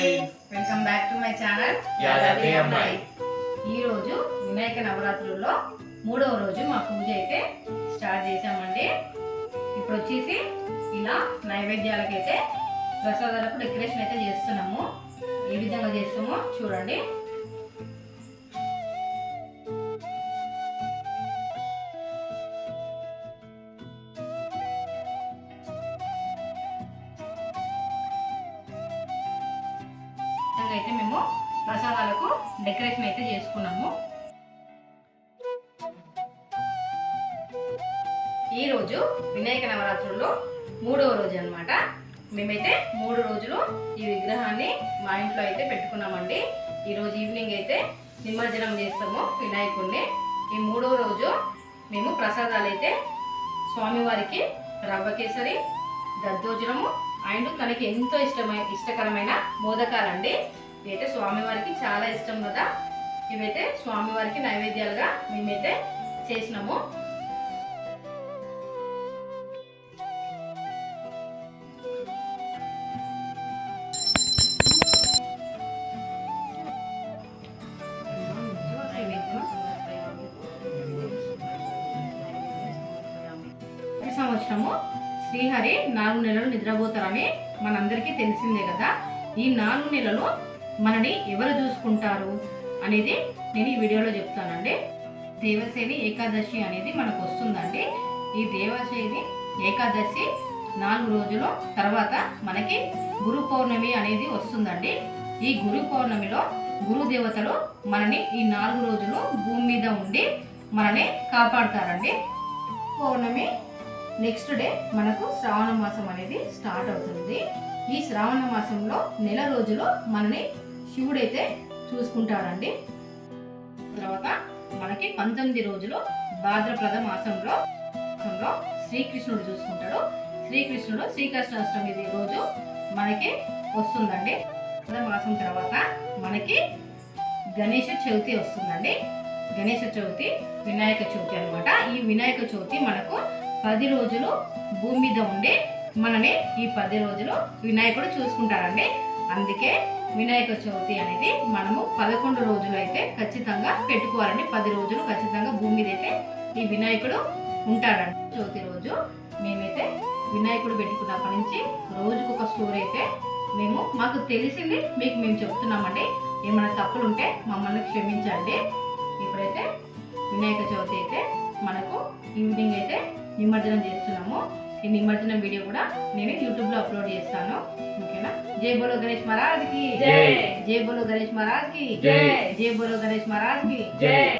Hi. Welcome back to my channel Yadadri అమ్మాయి. ఈ రోజు వినాయక నవరాత్రుల్లో మూడవ రోజు మా పూజ అయితే స్టార్ట్ చేసామండి ఇప్పుడు వచ్చేసి ఇలా నైవేద్యాలకైతే ప్రసాదాలకు డెకరేషన్ అయితే చేస్తున్నాము. ఏ విధంగా చేస్తామో చూడండి. విధంగా అయితే మేము ప్రసాదాలకు డెకరేషన్ అయితే చేసుకున్నాము. ఈ రోజు వినాయక నవరాత్రుల్లో మూడవ రోజు అనమాట మేమైతే మూడు రోజులు ఈ విగ్రహాన్ని మా ఇంట్లో అయితే పెట్టుకున్నామండి. ఈ రోజు ఈవినింగ్ అయితే నిమజ్జనం చేస్తాము వినాయకుడిని ఈ మూడవ రోజు మేము ప్రసాదాలు అయితే స్వామివారికి రవ్వ కేసరి దద్దోజనము అండ్ తనకి ఎంతో ఇష్టమైన ఇష్టకరమైన మోదకాలండి. ఇవైతే స్వామివారికి చాలా ఇష్టం కదా. ఇవైతే స్వామివారికి నైవేద్యాలుగా మేమైతే చేసినాము. సంవత్సరము శ్రీహరి నాలుగు నెలలు నిద్రపోతారని మనందరికీ తెలిసిందే కదా. ఈ నాలుగు నెలలు మనని ఎవరు చూసుకుంటారు అనేది నేను ఈ వీడియోలో చెప్తానండి. దేవసేని ఏకాదశి అనేది మనకు వస్తుందండి. ఈ దేవసేని ఏకాదశి నాలుగు రోజుల తర్వాత మనకి గురు పౌర్ణమి అనేది వస్తుందండి. ఈ గురు పౌర్ణమిలో గురు దేవతలు మనని ఈ నాలుగు రోజులు భూమి మీద ఉండి మనని కాపాడుతారండి. పౌర్ణమి నెక్స్ట్ డే మనకు శ్రావణ మాసం అనేది స్టార్ట్ అవుతుంది. ఈ శ్రావణ మాసంలో నెల రోజులు మనని శివుడైతే చూసుకుంటాడండి. తర్వాత మనకి పంతొమ్మిది రోజులు భాద్రపద మాసంలో మాసంలో శ్రీకృష్ణుడు చూసుకుంటాడు. శ్రీకృష్ణుడు శ్రీకృష్ణాష్టమి రోజు మనకి వస్తుందండి. భాద్రపద మాసం తర్వాత మనకి గణేష చవితి వస్తుందండి. గణేష చవితి వినాయక చవితి అనమాట ఈ వినాయక చవితి మనకు పది రోజులు భూమి మీద ఉండి మనని ఈ పది రోజులు వినాయకుడు చూసుకుంటారండి అందుకే వినాయక చవితి అనేది మనము పదకొండు రోజులు అయితే ఖచ్చితంగా పెట్టుకోవాలండి. పది రోజులు ఖచ్చితంగా భూమి మీద అయితే ఈ వినాయకుడు ఉంటాడండి. చవితి రోజు మేమైతే వినాయకుడు పెట్టుకున్నప్పటి నుంచి రోజుకు ఒక స్టోరీ అయితే మేము మాకు తెలిసింది మీకు మేము చెప్తున్నామండి. ఏమైనా తప్పులు ఉంటే మమ్మల్ని క్షమించండి. ఇప్పుడైతే వినాయక చవితి అయితే మనకు ఈవినింగ్ అయితే నిమజ్జనం చేస్తున్నాము. ఈ నిమజ్జనం వీడియో కూడా నేను యూట్యూబ్లో అప్లోడ్ చేస్తాను. ఓకేనా? జై బోలో గణేష్ మహారాజ్కి జై. జై బోలో గణేష్ మహారాజ్కి జై. జై బోలో గణేష్ మహారాజ్కి జై.